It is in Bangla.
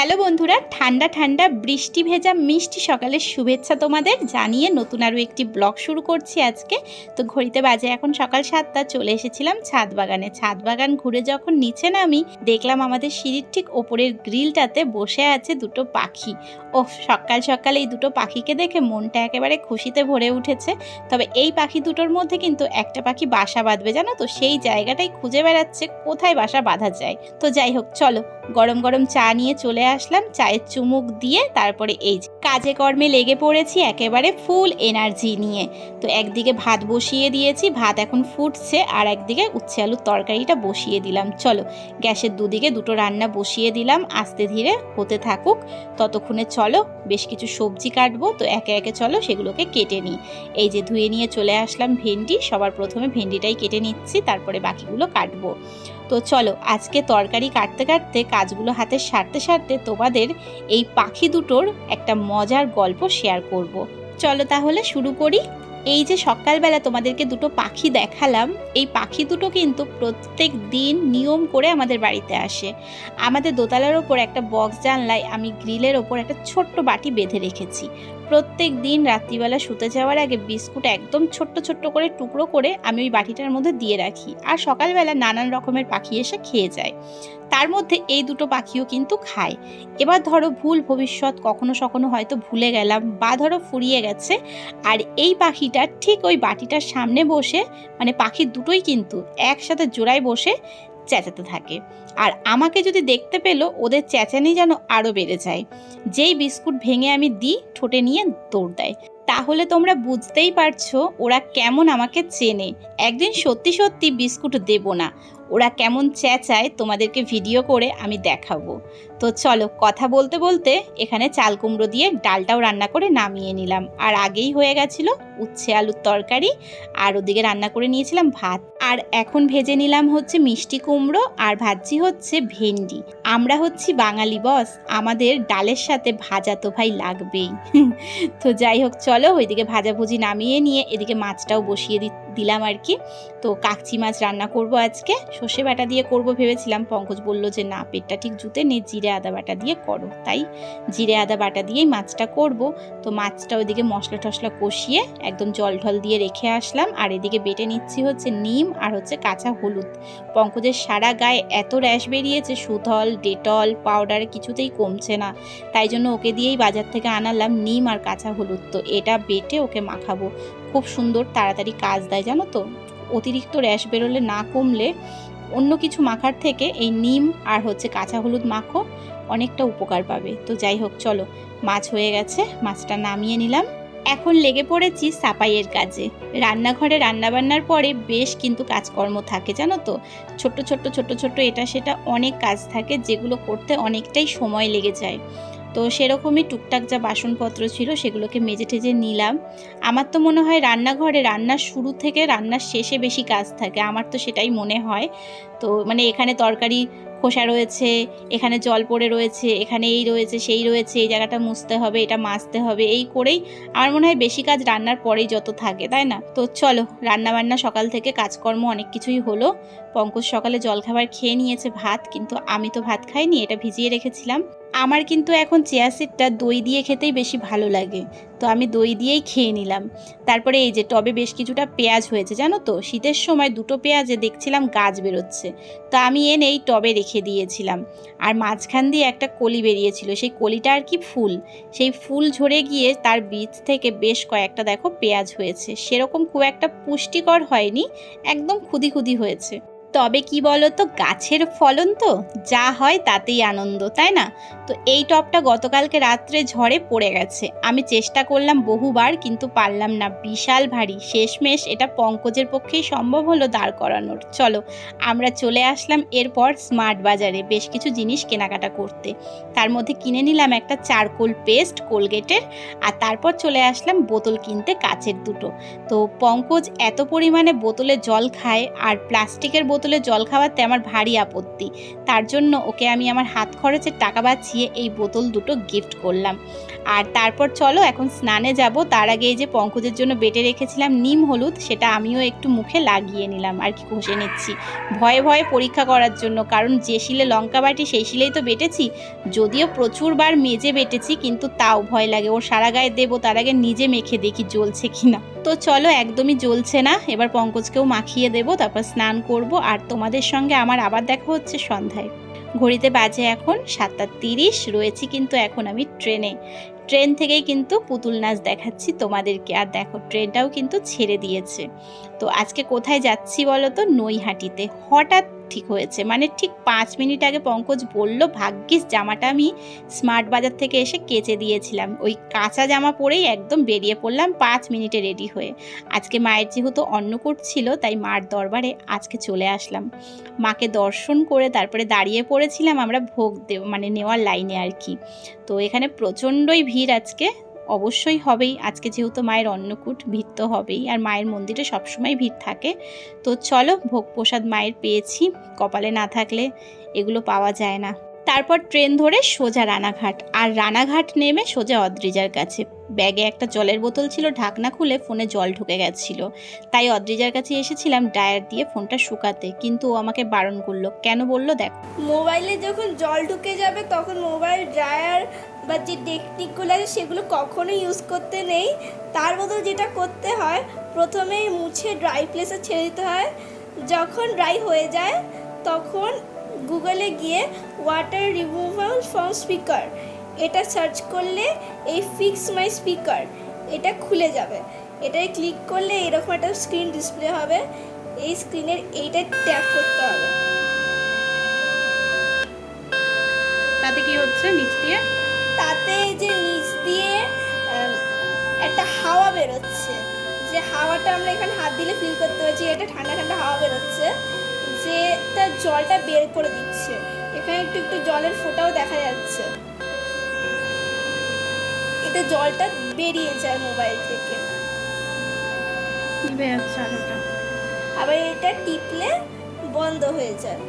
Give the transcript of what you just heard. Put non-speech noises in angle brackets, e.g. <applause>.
হ্যালো বন্ধুরা, ঠান্ডা ঠান্ডা বৃষ্টি ভেজা মিষ্টি সকালের শুভেচ্ছা তোমাদের জানিয়ে নতুন আরও একটি ব্লগ শুরু করছি আজকে। তো ঘড়িতে বাজে এখন সকাল সাতটা, চলে এসেছিলাম ছাদ বাগানে ছাদ বাগান ঘুরে যখন নিচে নামি, দেখলাম আমাদের সিঁড়ির ঠিক ওপরের গ্রিলটাতে বসে আছে দুটো পাখি। ও সকাল সকাল এই দুটো পাখিকে দেখে মনটা একেবারে খুশিতে ভরে উঠেছে। তবে এই পাখি দুটোর মধ্যে কিন্তু একটা পাখি বাসা বাঁধবে, জানো তো? সেই জায়গাটাই খুঁজে বেড়াচ্ছে, কোথায় বাসা বাঁধা যায়? তো যাই হোক, চলো গরম গরম চা নিয়ে চলে আসলাম, চায়ের চুমুক দিয়ে তারপরে এই কাজে কর্মে লেগে পড়েছি একেবারে ফুল এনার্জি নিয়ে। তো একদিকে ভাত বসিয়ে দিয়েছি, ভাত এখন ফুটছে, আর একদিকে উচ্ছে আলুর তরকারিটা বসিয়ে দিলাম। চলো, গ্যাসের দুদিকে দুটো রান্না বসিয়ে দিলাম, আস্তে ধীরে হতে থাকুক। ততক্ষণে চলো, বেশ কিছু সবজি কাটবো, তো একে একে চলো সেগুলোকে কেটে নিই। এই যে ধুয়ে নিয়ে চলে আসলাম ভেন্ডি, সবার প্রথমে ভেন্ডিটাই কেটে নিচ্ছি, তারপরে বাকিগুলো কাটবো। তো চলো, আজকে তরকারি কাটতে কাটতে কাজগুলো হাতে সারতে সারতে তোমাদের এই পাখি দুটোর একটা মজার গল্প শেয়ার করব। চলো তাহলে শুরু করি এই যে সকালবেলা তোমাদেরকে দুটো পাখি দেখালাম, এই পাখি দুটো কিন্তু প্রত্যেক দিন নিয়ম করে আমাদের বাড়িতে আসে। আমাদের দোতলার ওপর একটা বক্স জানলায় আমি গ্রিলের ওপর একটা ছোট্ট বাটি বেঁধে রেখেছি। প্রত্যেক দিন রাত্রিবেলা শুতে যাওয়ার আগে বিস্কুট একদম ছোট্ট ছোট্ট করে টুকরো করে আমি ওই বাটিটার মধ্যে দিয়ে রাখি আর সকালবেলা নানান রকমের পাখি এসে খেয়ে যায়। তার মধ্যে এই দুটো পাখিও কিন্তু খায়। এবার ধরো ভুল ভবিষ্যৎ, কখনো সখনো হয়তো ভুলে গেলাম বা ধরো ফুরিয়ে গেছে, আর এই পাখিটা ঠিক ওই বাটিটার সামনে বসে মানে পাখির দুটোই কিন্তু একসাথে জোড়ায় বসে চেঁচাতে থাকে। আর আমাকে যদি দেখতে পেল, ওদের চেঁচানি যেন আরও বেড়ে যায়। যেই বিস্কুট ভেঙে আমি দিই, ঠোঁটে নিয়ে দৌড় দেয়। তাহলে তোমরা বুঝতেই পারছ ওরা কেমন আমাকে চেনে। একদিন সত্যি সত্যি বিস্কুট দেব না। ওরা কেমন চেঁচায় তোমাদেরকে ভিডিও করে আমি দেখাবো। তো চলো কথা বলতে বলতে এখানে চাল কুমড়ো দিয়ে ডালটাও রান্না করে নামিয়ে নিলাম। আর আগেই হয়ে গেছিল উচ্ছে আলুর তরকারি, আর ওদিকে রান্না করে নিয়েছিলাম ভাত। আর এখন ভেজে নিলাম হচ্ছে মিষ্টি কুমড়ো, আর ভাজি হচ্ছে ভেন্ডি। আমরা হচ্ছি বাঙালি বস আমাদের ডালের সাথে ভাজা তো ভাই লাগবেই। <laughs> তো যাই হোক, চলো ওইদিকে ভাজাভুজি নামিয়ে নিয়ে এদিকে মাছটাও বসিয়ে দিলাম আর কি। তো কাকচি মাছ রান্না করব আজকে। সর্ষে বাটা দিয়ে করব ভেবেছিলাম। পঙ্কজ বলল যে, না, পেটটা ঠিক জুতে নে, জিরে আদা বাটা দিয়ে করো। তাই জিরে আদা বাটা দিয়েই মাছটা করব। তো মাছটা ওইদিকে মশলা টশলা কষিয়ে একদম জল ঢল দিয়ে রেখে আসলাম। আর এদিকে বেটে নিচ্ছি হচ্ছে নিম আর হচ্ছে কাঁচা হলুদ। পঙ্কজের সারা গায়ে এত র্যাশ বেরিয়েছে, সুথল, ডেটল, পাউডার কিছুতেই কমছে না। তাই জন্য ওকে দিয়েই বাজার থেকে আনালাম নিম আর কাঁচা হলুদ। তো এটা বেটে ওকে মাখাবো। খুব সুন্দর তাড়াতাড়ি কাজ দেয়, জানো তো? অতিরিক্ত র্যাশ বেরোলে না কমলে অন্য কিছু মাখার থেকে এই নিম আর হচ্ছে কাঁচা হলুদ মাখো, অনেকটা উপকার পাবে। তো যাই হোক, চলো, মাছ হয়ে গেছে, মাছটা নামিয়ে নিলাম। এখন লেগে পড়েছি সাপাইয়ের কাজে। রান্নাঘরে রান্নাবান্নার পরে বেশ কিন্তু কাজকর্ম থাকে, জানো তো? ছোট্ট ছোট্ট ছোট্ট ছোট্ট এটা সেটা অনেক কাজ থাকে যেগুলো করতে অনেকটাই সময় লেগে যায়। তো সেরকমই টুকটাক যা বাসনপত্র ছিল সেগুলোকে মেজে টেজে নিলাম। আমার তো মনে হয় রান্নাঘরে রান্নার শুরু থেকে রান্নার শেষে বেশি কাজ থাকে, আমার তো সেটাই মনে হয়। তো মানে এখানে তরকারি খোসা রয়েছে, এখানে জল পড়ে রয়েছে, এখানে এই রয়েছে, সেই রয়েছে, এই জায়গাটা মুছতে হবে, এটা মাজতে হবে, এই করেই আমার মনে হয় বেশি কাজ রান্নার পরেই যত থাকে, তাই না? তো চলো রান্না বান্না সকাল থেকে কাজকর্ম অনেক কিছুই হলো। পঙ্কজ সকালে জলখাবার খেয়ে নিয়েছে ভাত, কিন্তু আমি তো ভাত খাইনি, এটা ভিজিয়ে রেখেছিলাম। আমার কিন্তু এখন চেয়া সিটটা দই দিয়ে খেতেই বেশি ভালো লাগে। তো আমি দই দিয়েই খেয়ে নিলাম। তারপরে এই যে টবে বেশ কিছুটা পেঁয়াজ হয়েছে, জানো তো? শীতের সময় দুটো পেঁয়াজে দেখছিলাম গাছ বেরোচ্ছে। তো আমি এনে এই টবে রেখে দিয়েছিলাম। আর মাঝখান দিয়ে একটা কলি বেরিয়েছিল। সেই কলিটা আর কি ফুল? সেই ফুল ঝরে গিয়ে তার বীজ থেকে বেশ কয়েকটা দেখো পেঁয়াজ হয়েছে। সেরকম খুব একটা পুষ্টিকর হয়নি, একদম খুদি খুদি হয়েছে। তবে কি বলো তো গাছের ফলন তো, যা হয় তাতেই আনন্দ, তাই না? তো এই টপটা গতকালকে রাত্রে ঝড়ে পড়ে গেছে। আমি চেষ্টা করলাম বহুবার, কিন্তু পারলাম না। বিশাল ভারী। শেষমেশ এটা পঙ্কজের পক্ষেই সম্ভব হলো দাঁড় করানোর। চলো, আমরা চলে আসলাম এরপর স্মার্ট বাজারে বেশ কিছু জিনিস কেনাকাটা করতে। তার মধ্যে কিনে নিলাম একটা চারকোল পেস্ট কোলগেটের, আর তারপর চলে আসলাম বোতল কিনতে কাচের দুটো। তো পঙ্কজ এত পরিমাণে বোতলে জল খায়, আর প্লাস্টিকের বোতল বোতলে জল খাওয়াতে আমার ভারী আপত্তি। তার জন্য ওকে আমি আমার হাত খরচের টাকা বাঁচিয়ে এই বোতল দুটো গিফট করলাম। আর তারপর চলো, এখন স্নানে যাব। তার আগে এই যে পঙ্কজের জন্য বেটে রেখেছিলাম নিম হলুদ, সেটা আমিও একটু মুখে লাগিয়ে নিলাম আর কি ঘষে নিচ্ছি। ভয়ে ভয়ে পরীক্ষা করার জন্য, কারণ যে শিলে লঙ্কা বাটি, সেই শিলেই তো বেটেছি। যদিও প্রচুরবার মেজে বেটেছি, কিন্তু তাও ভয় লাগে। ওর সারা গায়ে দেবো, তার আগে নিজে মেখে দেখি জ্বলছে কিনা। তো চলো, একদমই জ্বলছে না। এবার পঙ্কজকেও মাখিয়ে দেব, তারপর স্নান করব। আর তোমাদের সঙ্গে আমার আবার দেখা হচ্ছে সন্ধ্যায়। ঘড়িতে বাজে এখন সাতটা তিরিশ, রয়েছি কিন্তু এখন আমি ট্রেনে। ট্রেন থেকেই কিন্তু পুতুল নাচ দেখাচ্ছি তোমাদেরকে। আর দেখো ট্রেনটাও কিন্তু ছেড়ে দিয়েছে। তো আজকে কোথায় যাচ্ছি বলো তো নৈহাটিতে। হঠাৎ ঠিক হয়েছে। মানে ঠিক পাঁচ মিনিট আগে পঙ্কজ বলল, ভাগ্যিস, জামাটা আমি স্মার্ট বাজার থেকে এসে কেচে দিয়েছিলাম। ওই কাঁচা জামা পরেই একদম বেরিয়ে পড়লাম পাঁচ মিনিটে রেডি হয়ে। আজকে মায়ের যেহেতু অন্নকূট ছিল, তাই মার দরবারে আজকে চলে আসলাম। মাকে দর্শন করে তারপরে দাঁড়িয়ে পড়েছিলাম আমরা ভোগ মানে নেওয়ার লাইনে আর কি। তো এখানে প্রচণ্ডই ভিড় আজকে। অবশ্যই হবেই। আজকে যেহেতু মায়ের অন্নকূট, ভিড় তো হবেই। আর মায়ের মন্দিরে সবসময় ভিড় থাকে। তো চলো ভোগ প্রসাদ মায়ের পেয়েছি। কপালে না থাকলে এগুলো পাওয়া যায় না। তারপর ট্রেন ধরে সোজা রানাঘাট। আর রানাঘাট নেমে সোজা অদ্রিজার কাছে। ব্যাগে একটা জলের বোতল ছিল, ঢাকনা খুলে ফোনে জল ঢুকে গেছিল। তাই অদ্রিজার কাছে এসেছিলাম ডায়ার দিয়ে ফোনটা শুকাতে। কিন্তু ও আমাকে বারণ করল। কেন বলল দেখো। মোবাইলে যখন জল ঢুকে যাবে, তখন মোবাইল, ড্রায়ার বা যে টেকনিকগুলো আছে, সেগুলো কখনো ইউজ করতে নেই। তার বদল যেটা করতে হয় প্রথমে মুছে ড্রাই প্লেসে ছেড়ে দিতে হয়। যখন ড্রাই হয়ে যায়, তখন গুগলে গিয়ে ওয়াটার রিমুভাল ফ্রম স্পিকার এটা সার্চ করলে এই ফিক্স মাই স্পিকার এটা খুলে যাবে। এটায় ক্লিক করলে এরকম একটা স্ক্রিন ডিসপ্লে হবে। এই স্ক্রিনের এইটা ট্যাপ করতে হবে। তাতে কি হচ্ছে? নিচ দিয়ে? তাতে যে নিচ দিয়ে একটা হাওয়া বেরোচ্ছে। যে হাওয়াটা আমরা এখানে হাত দিলে ফিল করতে পারছি এটা ঠান্ডা ঠান্ডা হাওয়া বেরোচ্ছে। যেটা জলটা বের করে দিচ্ছে। এখানে একটু একটু জলের ফোটাও দেখা যাচ্ছে। এতে জলটা বেরিয়ে যায় মোবাইল থেকে। আবার এটা টিপলে বন্ধ হয়ে যায়।